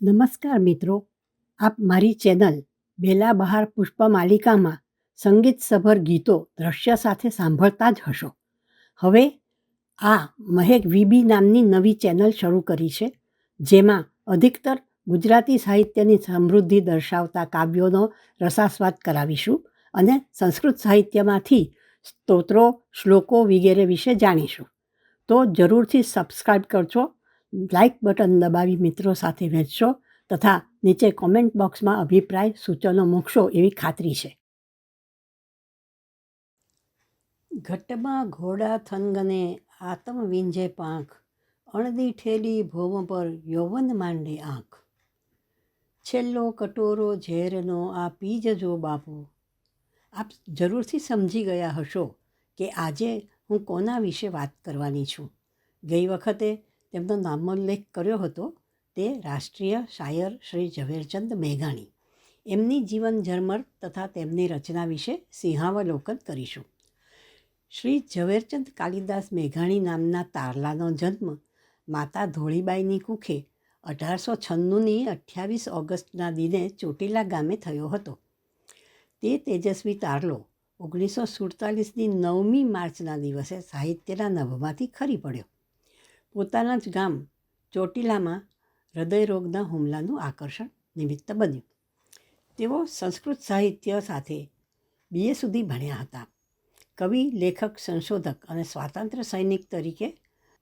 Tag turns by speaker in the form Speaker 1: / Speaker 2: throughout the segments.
Speaker 1: નમસ્કાર મિત્રો, આપ મારી ચેનલ બેલા બહાર પુષ્પમાલિકામાં સંગીતસભર ગીતો દ્રશ્ય સાથે સાંભળતા જ હશો. હવે આ મહેક વીબી નામની નવી ચેનલ શરૂ કરી છે, જેમાં અધિકતર ગુજરાતી સાહિત્યની સમૃદ્ધિ દર્શાવતા કાવ્યોનો રસાસ્વાદ કરાવીશું અને સંસ્કૃત સાહિત્યમાંથી સ્તોત્રો, શ્લોકો વગેરે વિશે જાણીશું. તો જરૂરથી સબસ્ક્રાઈબ કરજો લાઇક બટન દબાવી મિત્રો સાથે વહેંચશો તથા નીચે કોમેન્ટ બોક્સમાં અભિપ્રાય સૂચનો મૂકશો એવી ખાતરી છે. ઘટમાં ઘોડા થનગને આતમ વિંજે પાંખ. અણદી ઠેલી ભોમ પર યૌવન માંડે આંખ. છેલ્લો કટોરો ઝેરનો આ પી જજો બાપુ. આપ જરૂરથી સમજી ગયા હશો કે આજે હું કોના વિશે વાત કરવાની છું. ગઈ વખતે તેમનો નામોલ્લેખ કર્યો હતો તે રાષ્ટ્રીય શાયર શ્રી ઝવેરચંદ મેઘાણી. એમની જીવન ઝરમર તથા તેમની રચના વિશે સિંહાવલોકન કરીશું. શ્રી ઝવેરચંદ કાલિદાસ મેઘાણી નામના તારલાનો જન્મ માતા ધોળીબાઈની કુખે અઢારસો છન્નુંની અઠ્યાવીસ ઓગસ્ટના દિને ચોટીલા ગામે થયો હતો. તે તેજસ્વી તારલો ઓગણીસો સુડતાલીસની નવમી માર્ચના દિવસે સાહિત્યના નભમાંથી ખરી પડ્યો. પોતાના જ ગામ ચોટીલામાં હૃદયરોગના હુમલાનું આકર્ષણ નિમિત્ત બન્યું. તેઓ સંસ્કૃત સાહિત્ય સાથે બીએ સુધી ભણ્યા હતા. કવિ, લેખક, સંશોધક અને સ્વાતંત્ર્ય સૈનિક તરીકે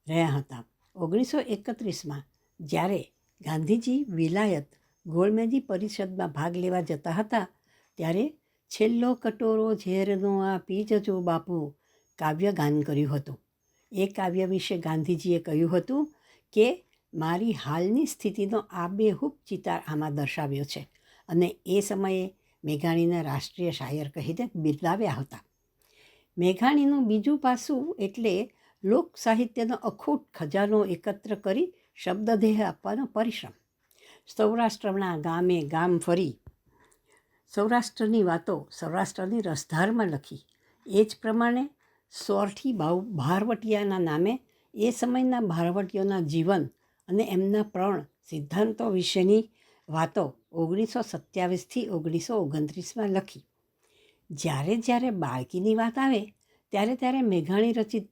Speaker 1: રહ્યા હતા. ઓગણીસો એકત્રીસમાં જ્યારે ગાંધીજી વિલાયત ગોળમેજી પરિષદમાં ભાગ લેવા જતા હતા, ત્યારે છેલ્લો કટોરો ઝેરનો આ પી જજો બાપુ કાવ્ય ગાન કર્યું હતું. એ કાવ્ય વિશે ગાંધીજીએ કહ્યું હતું કે, મારી હાલની સ્થિતિનો આબેહૂબ ચિતાર આમાં દર્શાવ્યો છે. અને એ સમયે મેઘાણીને રાષ્ટ્રીય શાયર કહીને બિરદાવ્યા હતા. મેઘાણીનું બીજું પાસું એટલે લોક સાહિત્યનો અખૂટ ખજાનો એકત્ર કરી શબ્દદેહ આપવાનો પરિશ્રમ. સૌરાષ્ટ્રના ગામે ગામ ફરી સૌરાષ્ટ્રની વાતો સૌરાષ્ટ્રની રસધારમાં લખી. એ જ પ્રમાણે સોરઠી ભાવ ભારવટિયાના નામે એ સમયના ભારવટીઓના જીવન અને એમના પ્રણ સિદ્ધાંતો વિશેની વાતો ઓગણીસો સત્યાવીસથી ઓગણીસો ઓગણત્રીસમાં લખી. જ્યારે જ્યારે બાળકીની વાત આવે, ત્યારે ત્યારે મેઘાણી રચિત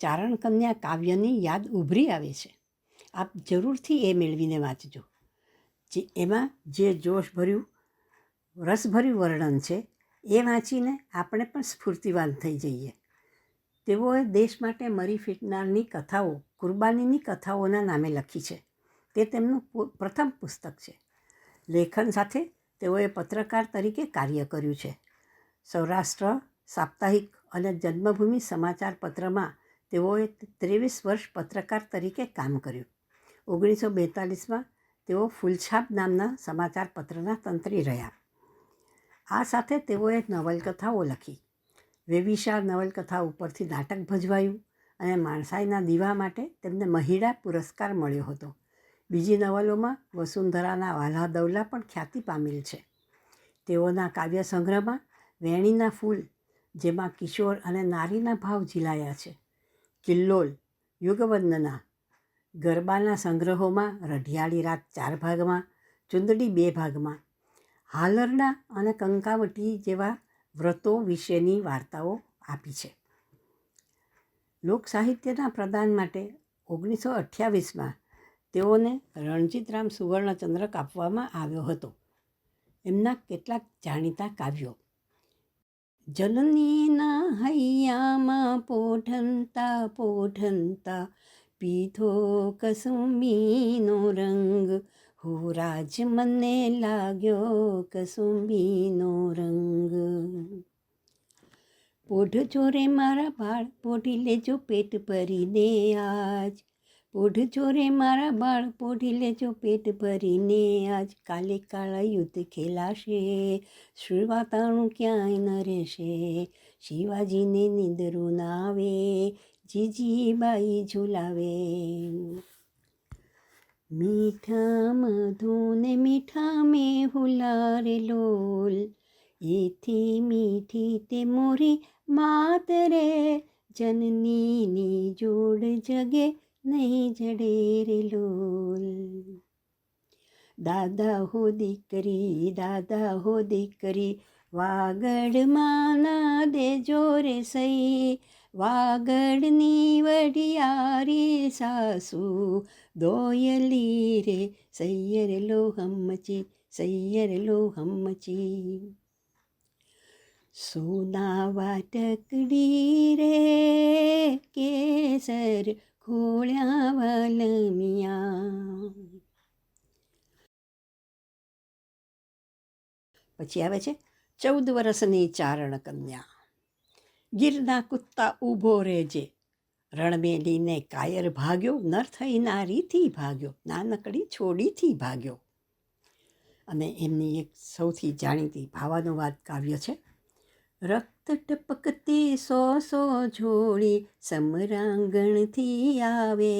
Speaker 1: ચારણ કન્યા કાવ્યની યાદ ઉભરી આવે છે. આપ જરૂરથી એ મેળવીને વાંચજો. જે એમાં જે જોશભર્યું, રસભર્યું વર્ણન છે, એ વાંચીને આપણે પણ સ્ફૂર્તિવાન થઈ જઈએ. તેઓએ દેશ માટે મરી ફીટનારની કથાઓ, કુરબાનીની કથાઓના નામે લખી છે. તે તેમનું પ્રથમ પુસ્તક છે. લેખન સાથે તેઓએ પત્રકાર તરીકે કાર્ય કર્યું છે. સૌરાષ્ટ્ર, સાપ્તાહિક અને જન્મભૂમિ સમાચાર પત્રમાં તેઓએ ત્રેવીસ વર્ષ પત્રકાર તરીકે કામ કર્યું. ઓગણીસો બેતાલીસમાં તેઓ ફૂલછાપ નામના સમાચાર પત્રના તંત્રી રહ્યા. આ સાથે તેઓએ નવલકથાઓ લખી. વેવિશાળ નવલકથા ઉપરથી નાટક ભજવાયું અને માણસાઈના દીવા માટે તેમને મહિડા પુરસ્કાર મળ્યો હતો. બીજી નવલોમાં વસુંધરાના વાલા દવલા પણ ખ્યાતિ પામેલ છે. તેઓના કાવ્ય સંગ્રહમાં વેણીના ફૂલ, જેમાં કિશોર અને નારીના ભાવ ઝીલાયા છે. કિલ્લોલ, યુગવંદના, ગરબાના સંગ્રહોમાં રઢિયાળી રાત ચાર ભાગમાં, ચુંદડી બે ભાગમાં, હાલરડા અને કંકાવટી જેવા વ્રતો વિશેની વાર્તાઓ આપી છે. લોક સાહિત્યના પ્રદાન માટે ઓગણીસો અઠ્યાવીસમાં તેઓને રણજીતરામ સુવર્ણચંદ્રક આપવામાં આવ્યો હતો. એમના કેટલાક જાણીતા કાવ્યો. જલનીના હૈયામાં પોઠનતા પોઠનતા પીધો કસુમીનો રંગ રાજ મને લાગ્યો કસુંબીનો રંગ પોઢ ચોરે મારા બાળ પોઢી લેજો પેટ ભરીને આજ પોઢ ચોરે મારા બાળ પોઢી લેજો પેટ ભરીને આજ કાલે કાળા યુદ્ધ ખેલાશે શ્રીવાતાણું ક્યાંય ન રહેશે શિવાજીને નિંદરું ના આવે જીજી બાઈ ઝુલાવે મીઠા મધુને મીઠા મેં હુલારે લોલ, એથી મીઠી તે મોરી માત રે. જનનીની જોડ જગે નહીં જડે રે લોલ. દાદા હો દીકરી, દાદા હો દીકરી વાગડમાં ના દેજો રે સઈ. વાગડની વડિયારી સાસુ દોયલી રે સૈયર લો હમચી સૈયર લો હમચી સોના વાટકડી રે કેસર ખોળ્યા વલમિયા પછી આવે છે ચૌદ વર્ષની ચારણ કન્યા ગીરના કુત્તા ઊભો રહેજે. રણમેલીને કાયર ભાગ્યો નર થઈ નારીથી ભાગ્યો, નાનકડી છોડીથી ભાગ્યો. અને એમની એક સૌથી જાણીતી ભાવાનુવાદ કાવ્ય છે, રક્ત ટપકતી સો સો જોડી સમરાંગણથી આવે.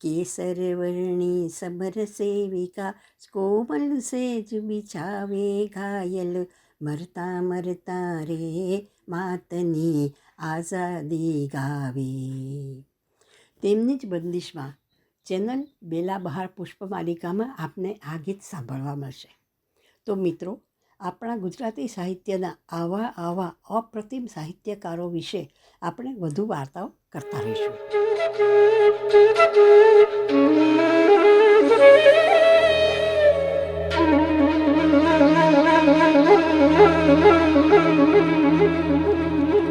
Speaker 1: કેસર વર્ણી સમર સેવિકા, કોમલ સેજ બિછાવે, ઘાયલ મરતા મરતા રે માતની આઝાદી ગાવે તેમની જ બંદિશમાં ચેનલ બેલા બહાર પુષ્પમાલિકામાં આપને આ ગીત સાંભળવા મળશે. તો મિત્રો, આપણા ગુજરાતી સાહિત્યના આવા આવા અપ્રતિમ સાહિત્યકારો વિશે આપણે વધુ વાર્તાઓ કરતા રહીશું. Thank you.